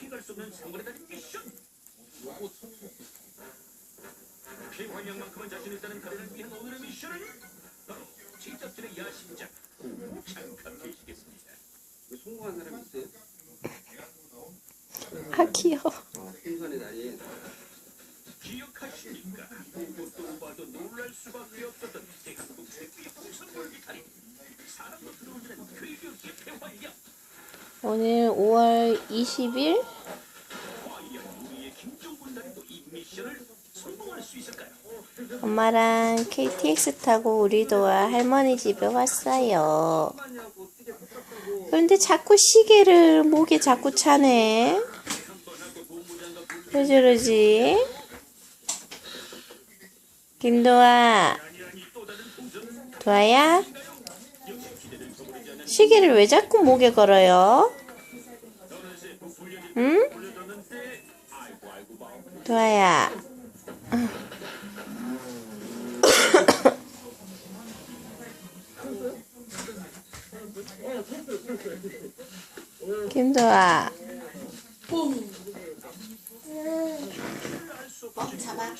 피할 수 없는 상관에 달린 미션. 피활량만큼은 자신 있다는 그들을 위한 오늘의 미션은 바로 제작진의 야심작 잠깐 계시겠습니다. 성공한 사람 있어요? 아 귀여워. 아, 풍선의 날이 기억하십니까? 보고 또 봐도 놀랄 수밖에 없었던 오늘 5월 20일 과연 우리의 김종군 달인도 이 미션을 성공할 수 있을까요? 엄마랑 KTX 타고 우리도와 할머니 집에 왔어요. 그런데 자꾸 시계를 목에 자꾸 차네. 왜 저러지? 김도아, 도아야? 시계를 왜 자꾸 목에 걸어요? 응? 도아야. 김도아. 어, 잡아.